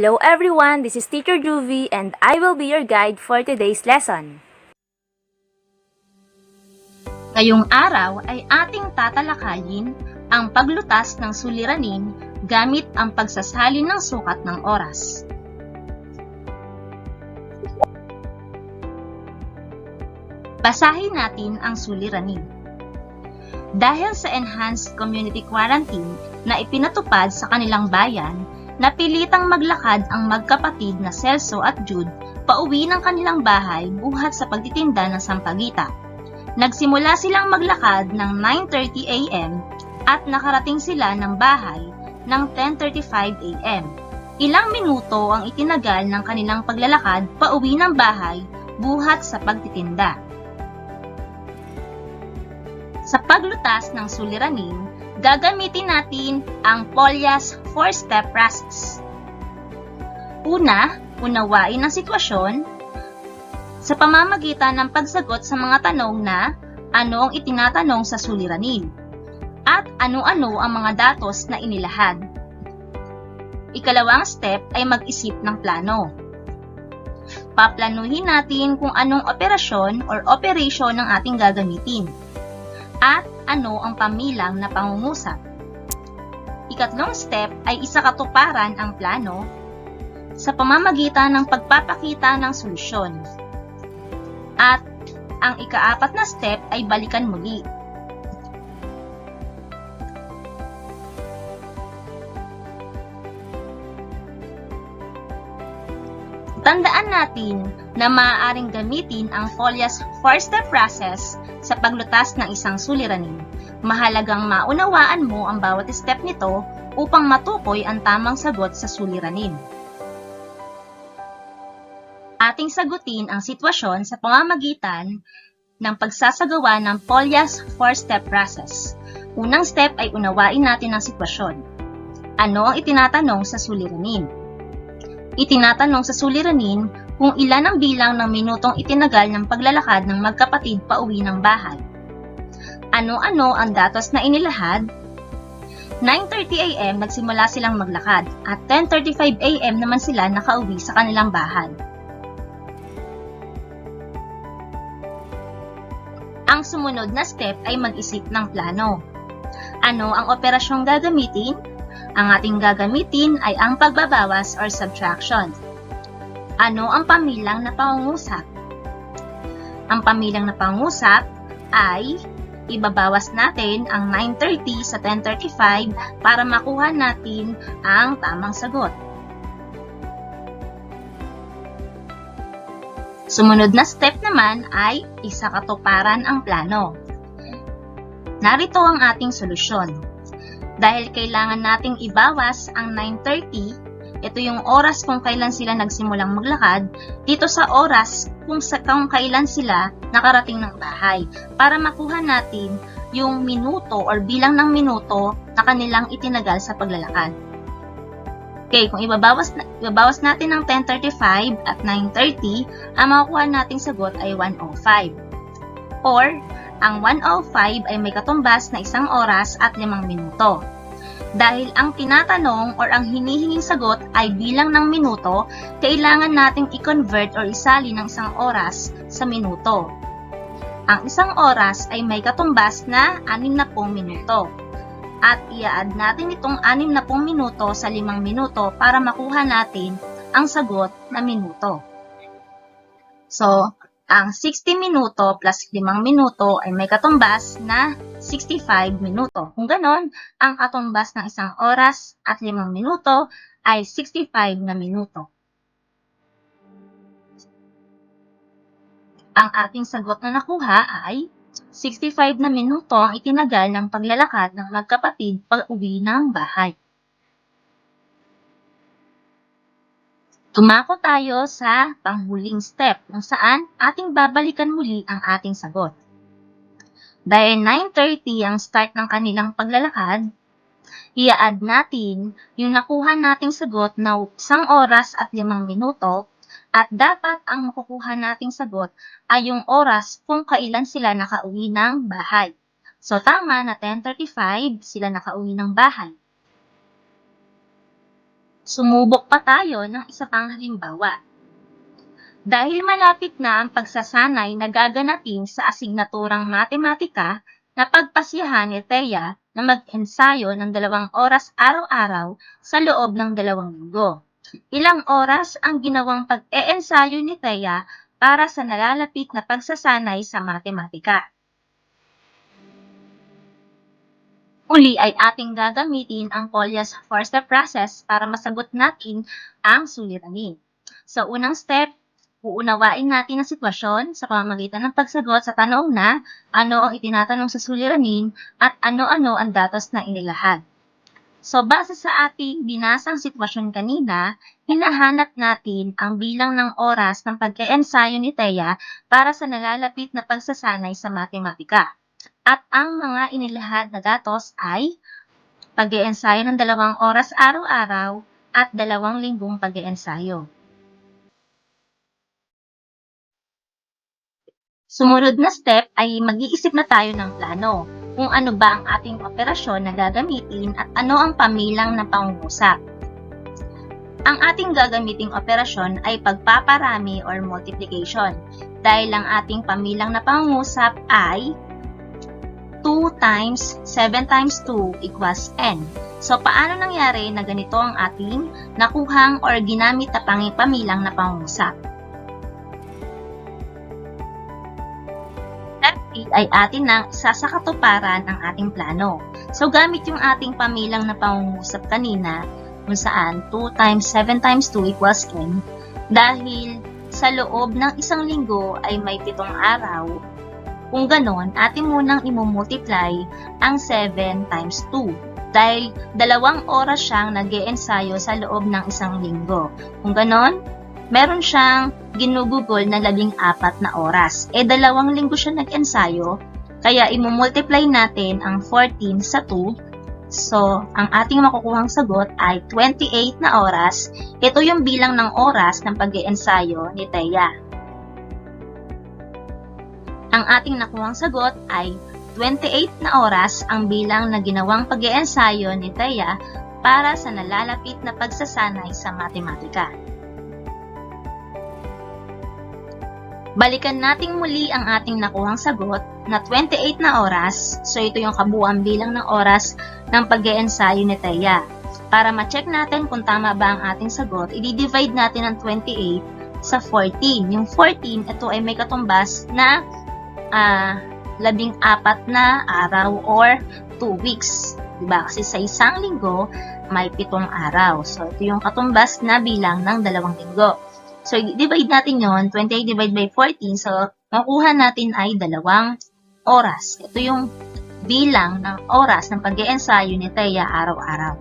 Hello everyone, this is Teacher Juvie and I will be your guide for today's lesson. Ngayong araw ay ating tatalakayin ang paglutas ng suliranin gamit ang pagsasalin ng sukat ng oras. Basahin natin ang suliranin. Dahil sa enhanced community quarantine na ipinatupad sa kanilang bayan, napilitang maglakad ang magkapatid na Celso at Jude pauwi ng kanilang bahay buhat sa pagtitinda ng sampagita. Nagsimula silang maglakad ng 9.30 a.m. at nakarating sila ng bahay ng 10.35 a.m. Ilang minuto ang itinagal ng kanilang paglalakad pauwi ng bahay buhat sa pagtitinda. Sa paglutas ng suliranin, gagamitin natin ang Polya's 4-step process. Una, unawain ang sitwasyon sa pamamagitan ng pagsagot sa mga tanong na ano ang itinatanong sa suliranin at ano-ano ang mga datos na inilahad. Ikalawang step ay mag-isip ng plano. Paplanuhin natin kung anong operasyon or operation ang ating gagamitin at ano ang pamilang na pangungusap. Ikatlong step ay isakatuparan ang plano sa pamamagitan ng pagpapakita ng solusyon. At ang ikaapat na step ay balikan muli. Tandaan natin na maaaring gamitin ang Folia's 4-step process sa paglutas ng isang suliranin. Mahalagang maunawaan mo ang bawat step nito upang matukoy ang tamang sagot sa suliranin. Ating sagutin ang sitwasyon sa pamamagitan ng pagsasagawa ng Polya's 4-step process. Unang step ay unawain natin ang sitwasyon. Ano ang itinatanong sa suliranin? Itinatanong sa suliranin kung ilan ang bilang ng minutong itinagal ng paglalakad ng magkapatid pauwi ng bahay. Ano-ano ang datos na inilahad? 9.30 a.m. nagsimula silang maglakad at 10.35 a.m. naman sila nakauwi sa kanilang bahay. Ang sumunod na step ay mag-isip ng plano. Ano ang operasyong gagamitin? Ang ating gagamitin ay ang pagbabawas or subtraction. Ano ang pamilang na pangungusap? Ang pamilang na pangungusap ay ibabawas natin ang 9.30 sa 10.35 para makuha natin ang tamang sagot. Sumunod na step naman ay isakatuparan ang plano. Narito ang ating solusyon. Dahil kailangan nating ibawas ang 9.30, ito yung oras kung kailan sila nagsimulang maglakad, dito sa oras kung sa kung kailan sila nakarating ng bahay, para makuha natin yung minuto or bilang ng minuto na kanilang itinagal sa paglalakad. Okay, kung ibabawas, na, ibabawas natin ng 10.35 at 9.30, ang makukuha nating sagot ay 105. Or, ang 105 ay may katumbas na isang oras at limang minuto. Dahil ang tinatanong or ang hinihinging sagot ay bilang ng minuto, kailangan nating i-convert or isali ng isang oras sa minuto. Ang isang oras ay may katumbas na 60 minuto at i-add natin itong 60 minuto sa 5 minuto para makuha natin ang sagot na minuto. So, ang 60 minuto plus 5 minuto ay may katumbas na 65 minuto. Kung ganon, ang katumbas ng isang oras at 5 minuto ay 65 na minuto. Ang ating sagot na nakuha ay 65 na minuto ang itinagal ng paglalakad ng magkapatid pag uwi ng bahay. Tumako tayo sa panghuling step kung saan ating babalikan muli ang ating sagot. Dahil 9.30 ang start ng kanilang paglalakad, i-add natin yung nakuha nating sagot na isang oras at limang minuto at dapat ang makukuha nating sagot ay yung oras kung kailan sila nakauwi ng bahay. So tama na 10.35 sila nakauwi ng bahay. Sumubok pa tayo ng isa pang halimbawa. Dahil malapit na ang pagsasanay na gaganatin sa asignaturang matematika, napagpasyahan ni Thea na mag-ensayo ng dalawang oras araw-araw sa loob ng dalawang linggo. Ilang oras ang ginawang pag-e-ensayo ni Thea para sa nalalapit na pagsasanay sa matematika. Uli ay ating gagamitin ang Polya's four-step process para masagot natin ang suliranin. Sa unang step, uunawain natin ang sitwasyon sa pamamagitan ng pagsagot sa tanong na ano ang itinatanong sa suliranin at ano-ano ang datos na inilahad. So, base sa ating binasang sitwasyon kanina, hinahanap natin ang bilang ng oras ng pagka-ensayo ni Thea para sa nalalapit na pagsasanay sa matematika. At ang mga inilahad na datos ay pag-iensayo ng dalawang oras araw-araw at dalawang linggong pag-iensayo. Sumunod na step ay mag-iisip na tayo ng plano kung ano ba ang ating operasyon na gagamitin at ano ang pamilang na pangungusap. Ang ating gagamiting operasyon ay pagpaparami or multiplication dahil ang ating pamilang na pangungusap ay 2 times 7 times 2 equals n. So, paano nangyari na ganito ang ating nakuhang or ginamit na pangipamilang na pangungusap? Ay atin nang isa sa katuparan ng ating plano. So, gamit yung ating pamilang na pangungusap kanina, kung saan 2 times 7 times 2 equals n, dahil sa loob ng isang linggo ay may pitong araw, kung ganon, atin munang imumultiply ang 7 times 2 dahil dalawang oras siyang nag ensayo sa loob ng isang linggo. Kung ganon, meron siyang ginugugol na labing apat na oras. E dalawang linggo siya nag-ensayo, kaya imumultiply natin ang 14 sa 2. So, ang ating makukuhang sagot ay 28 na oras. Ito yung bilang ng oras ng pag ensayo ni Thea. Ang ating nakuhang sagot ay 28 na oras ang bilang na ginawang pag ensayo ni Thea para sa nalalapit na pagsasanay sa matematika. Balikan nating muli ang ating nakuhang sagot na 28 na oras, so ito yung kabuuan bilang ng oras ng pag ensayo ni Thea. Para ma-check natin kung tama ba ang ating sagot, i-divide natin ang 28 sa 14. Yung 14, ito ay may katumbas na uh, labing apat na araw or 2 weeks. Diba? Kasi sa isang linggo, may pitong araw. So, ito yung katumbas na bilang ng dalawang linggo. So, divide natin yon 28 divided by 14. So, makuha natin ay dalawang oras. Ito yung bilang ng oras ng pag ensayo ni Thea araw-araw.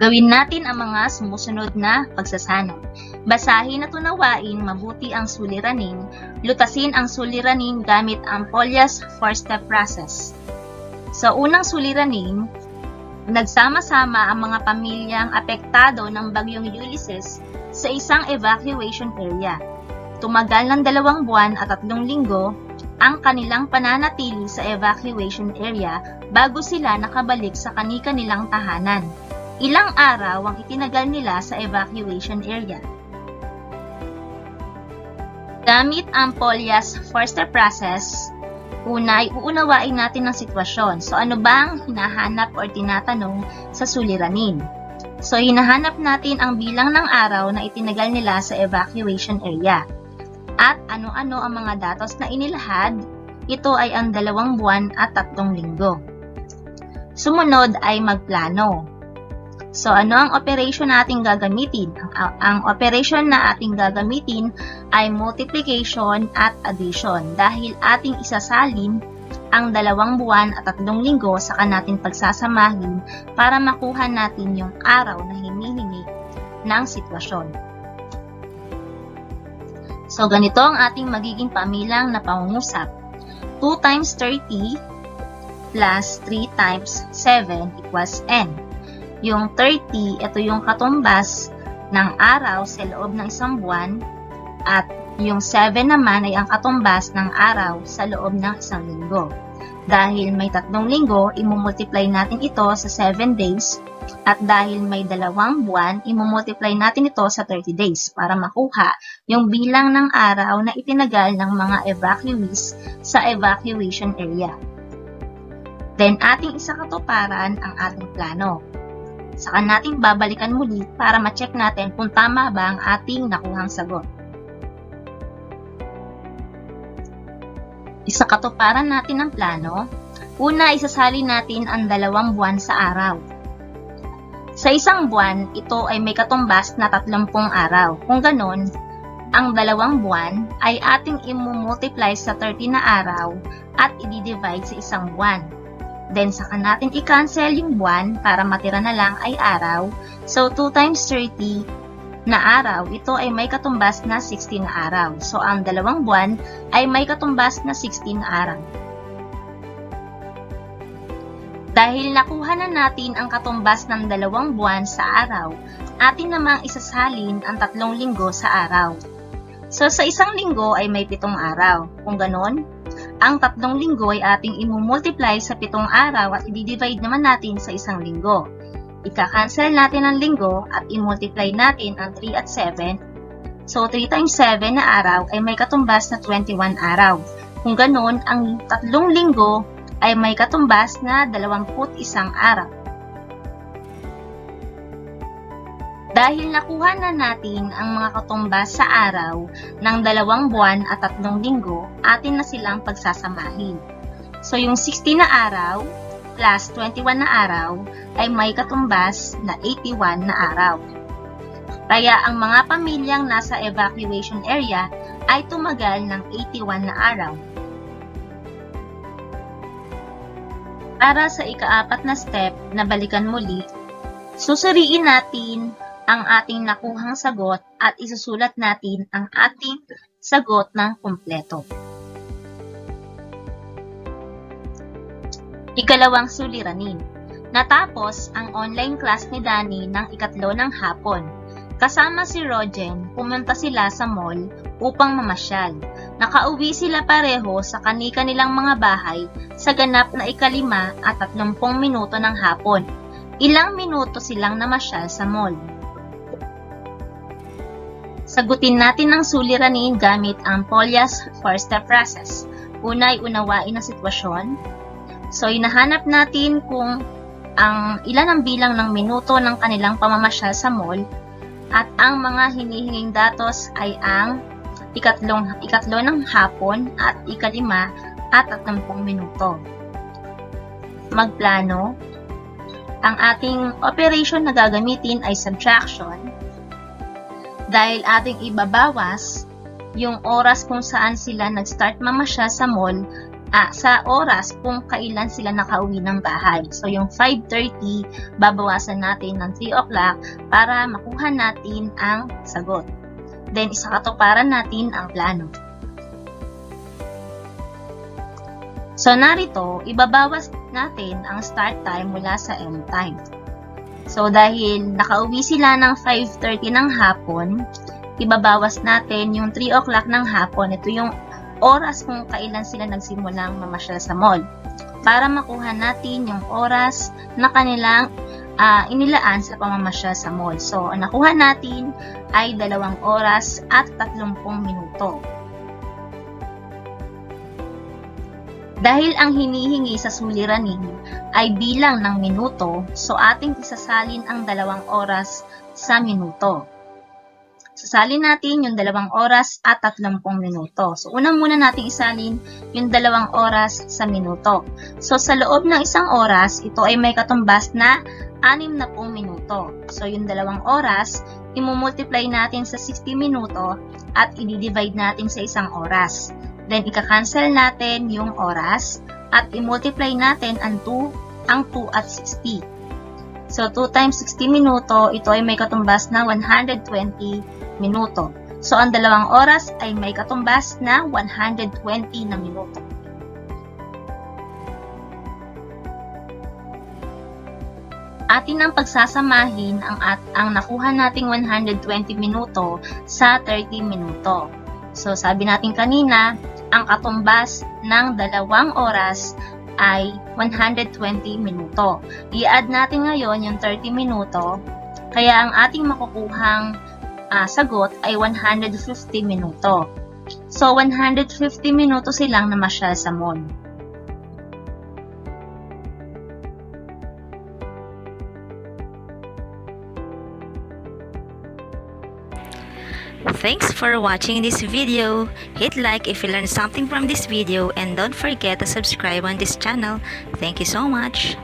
Gawin natin ang mga sumusunod na pagsasanay. Basahin at unawain mabuti ang suliranin. Lutasin ang suliranin gamit ang Polya's four-step process. Sa unang suliranin, nagsama-sama ang mga pamilyang apektado ng bagyong Ulysses sa isang evacuation area. Tumagal ng dalawang buwan at tatlong linggo ang kanilang pananatili sa evacuation area bago sila nakabalik sa kani-kanilang tahanan. Ilang araw ang itinagal nila sa evacuation area. Gamit ang Polya's four-step process, una ay uunawain natin ang sitwasyon. So ano ba ang hinahanap or tinatanong sa suliranin? So hinahanap natin ang bilang ng araw na itinagal nila sa evacuation area. At ano-ano ang mga datos na inilahad, ito ay ang dalawang buwan at tatlong linggo. Sumunod ay magplano. So, ano ang operation na ating gagamitin? Ang, ang operation na ating gagamitin ay multiplication at addition dahil ating isasalin ang dalawang buwan at tatlong linggo saka natin pagsasamahin para makuha natin yung araw na hinihingi ng sitwasyon. So, ganito ang ating magiging pamilang na pangungusap. 2 times 30 plus 3 times 7 equals n. Yung 30, ito yung katumbas ng araw sa loob ng isang buwan at Yung 7 naman ay ang katumbas ng araw sa loob ng isang linggo. Dahil may tatlong linggo, imumultiply natin ito sa 7 days. At dahil may dalawang buwan, imumultiply natin ito sa 30 days para makuha yung bilang ng araw na itinagal ng mga evacuees sa evacuation area. Then ating isakatuparan ang ating plano. Saka nating babalikan muli para ma-check natin kung tama ba ang ating nakuhang sagot. Isakatuparan natin ang plano. Una, isasali natin ang dalawang buwan sa araw. Sa isang buwan, ito ay may katumbas na 30 araw. Kung ganon, ang dalawang buwan ay ating imumultiply sa 30 na araw at i-divide sa isang buwan. Then, saka natin i-cancel yung buwan para matira na lang ay araw. So, 2 times 30 na araw, ito ay may katumbas na 16 na araw. So, ang dalawang buwan ay may katumbas na 16 na araw. Dahil nakuha na natin ang katumbas ng dalawang buwan sa araw, atin namang isasalin ang tatlong linggo sa araw. So, sa isang linggo ay may pitong araw. Kung ganon, ang tatlong linggo ay ating imumultiply sa pitong araw at i-divide naman natin sa isang linggo. Ika-cancel natin ang linggo at i-multiply natin ang 3 at 7. So, 3 times 7 na araw ay may katumbas na 21 araw. Kung ganon, ang tatlong linggo ay may katumbas na 21 araw. Dahil nakuha na natin ang mga katumbas sa araw ng dalawang buwan at tatlong linggo, atin na silang pagsasamahin. So, yung 60 na araw plus 21 na araw ay may katumbas na 81 na araw. Kaya ang mga pamilyang nasa evacuation area ay tumagal ng 81 na araw. Para sa ikaapat na step na balikan muli, susuriin natin ang ating nakuhang sagot at isusulat natin ang ating sagot ng kumpleto. Ikalawang suliranin. Natapos ang online class ni Danny ng ikatlo ng hapon. Kasama si Rogen, pumunta sila sa mall upang mamasyal. Nakauwi sila pareho sa kani-kanilang mga bahay sa ganap na ikalima at tatlumpong minuto ng hapon. Ilang minuto silang namasyal sa mall. Sagutin natin ang suliranin gamit ang Polya's four-step process. Una ay unawain ang sitwasyon. So, hinahanap natin kung ang ilan ang bilang ng minuto ng kanilang pamamasyal sa mall at ang mga hinihinging datos ay ang ikatlong, ikatlo ng hapon at ikalima at tatlumpong minuto. Magplano. Ang ating operation na gagamitin ay subtraction dahil ating ibabawas yung oras kung saan sila nag-start mamasya sa mall ah, sa oras kung kailan sila nakauwi ng bahay. So, yung 5.30, babawasan natin ng 3 o'clock para makuha natin ang sagot. Then, isakatuparan natin ang plano. So, narito, ibabawas natin ang start time mula sa end time. So, dahil nakauwi sila ng 5.30 ng hapon, ibabawas natin yung 3 o'clock ng hapon. Ito yung oras kung kailan sila nagsimulang mamasyal sa mall. Para makuha natin yung oras na kanilang uh, inilaan sa pamamasyal sa mall. So, ang nakuha natin ay 2 oras at 30 minuto. Dahil ang hinihingi sa suliranin ay bilang ng minuto, so ating isasalin ang dalawang oras sa minuto. Sasalin natin yung dalawang oras at 30 minuto. So, unang muna natin isalin yung dalawang oras sa minuto. So, sa loob ng isang oras, ito ay may katumbas na 60 minuto. So, yung dalawang oras, imumultiply natin sa 60 minuto at i-divide natin sa isang oras. Then, ika-cancel natin yung oras at i-multiply natin ang 2, ang 2 at 60. So, 2 times 60 minuto, ito ay may katumbas na 120 minuto. So, ang dalawang oras ay may katumbas na 120 na minuto. Atin ang pagsasamahin ang, at, ang nakuha nating 120 minuto sa 30 minuto. So, sabi natin kanina, ang katumbas ng dalawang oras ay 120 minuto. I-add natin ngayon yung 30 minuto, kaya ang ating makukuhang ah, sagot ay 150 minuto. So, 150 minuto silang namasyal sa mall. Thanks for watching this video. Hit like if you learned something from this video and don't forget to subscribe on this channel. Thank you so much.